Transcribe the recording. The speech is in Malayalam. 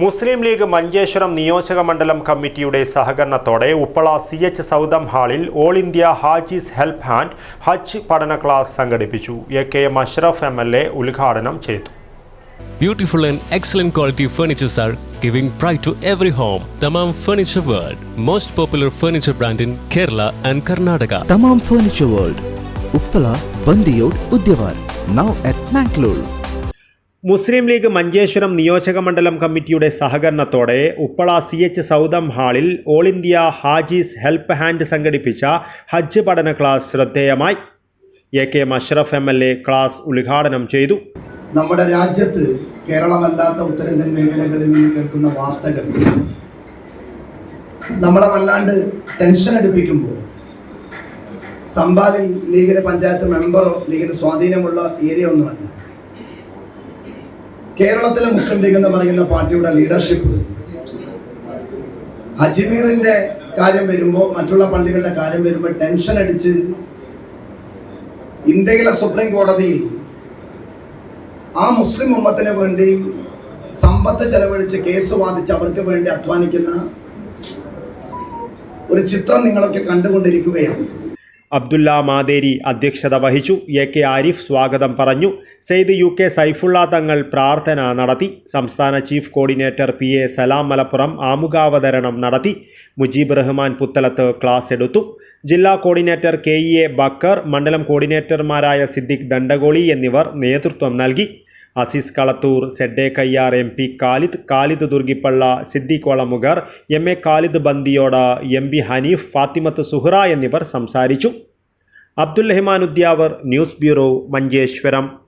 മുസ്ലിം ലീഗ് മഞ്ചേശ്വരം നിയോജക മണ്ഡലം കമ്മിറ്റിയുടെ സഹകരണത്തോടെ ഉപ്പള സി എച്ച് സൗദം ഹാളിൽ all India Hajis help hand ഹജ്ജ് പഠന ക്ലാസ് സംഘടിപ്പിച്ചു. A K M Ashraf M L A ഉദ്ഘാടനം ചെയ്തു. Beautiful and excellent quality furnitures are giving pride to every home Thamam furniture world most popular furniture brand in Kerala and Karnataka Thamam furniture world Uppala Bandiyod Udyavar now at Mangalore Muslim League Manjeshwaram നിയോജക മണ്ഡലം കമ്മിറ്റിയുടെ സഹകരണത്തോടെ ഉപ്പള സി എച്ച് സൗദം ഹാളിൽ all India Hajis help hand സംഘടിപ്പിച്ച ഹജ്ജ് പഠന ക്ലാസ് ശ്രദ്ധേയമായി. A K Musharaf M L A class ഉദ്ഘാടനം ചെയ്തു. നമ്മുടെ രാജ്യത്ത് കേരളമല്ലാത്ത ഉത്തരേന്ത്യൻ മേഖലകളിൽ നിന്ന് കേൾക്കുന്ന വാർത്തകൾ നമ്മളെ വല്ലാണ്ട് ടെൻഷൻ അടുപ്പിക്കുമ്പോൾ സംബാലിൽ ലീഗിന് പഞ്ചായത്ത് മെമ്പറോ ലീഗിന് സ്വാധീനമുള്ള ഏരിയ ഒന്നുമല്ല. കേരളത്തിലെ മുസ്ലിം ലീഗ് എന്ന് പറയുന്ന പാർട്ടിയുടെ ലീഡർഷിപ്പ് അജ്മീറിന്റെ കാര്യം വരുമ്പോൾ മറ്റുള്ള പള്ളികളുടെ കാര്യം വരുമ്പോൾ ടെൻഷൻ അടിച്ച് ഇന്ത്യയിലെ സുപ്രീം കോടതിയിൽ ആ മുസ്ലിം ഉമ്മത്തിന് വേണ്ടി സമ്പത്ത് ചെലവഴിച്ച് കേസ് വാദിച്ച് അവർക്ക് വേണ്ടി അധ്വാനിക്കുന്ന ഒരു ചിത്രം നിങ്ങളൊക്കെ കണ്ടുകൊണ്ടിരിക്കുകയാണ്. അബ്ദുല്ല മാതേരി അധ്യക്ഷത വഹിച്ചു. എ കെ ആരിഫ് സ്വാഗതം പറഞ്ഞു. സെയ്ദ് യു കെ സൈഫുള്ള തങ്ങൾ പ്രാർത്ഥന നടത്തി. സംസ്ഥാന chief coordinator P A Salam Malappuram ആമുഖാവതരണം നടത്തി. മുജീബ് റഹ്മാൻ പുത്തലത്ത് ക്ലാസ് എടുത്തു. ജില്ലാ coordinator K E A Bakkar മണ്ഡലം കോർഡിനേറ്റർമാരായ സിദ്ദിഖ് ദണ്ഡഗോളി എന്നിവർ നേതൃത്വം നൽകി. Azeez Kalathur Sedde Kayyar M P Khalid Khalid Durgipalla Siddique Valamugar M A Khalid Bandiyod M P Haneef Fathimath Suhara എന്നിവർ സംസാരിച്ചു. Abdul Rahman Udyavar news bureau Manjeshwaram.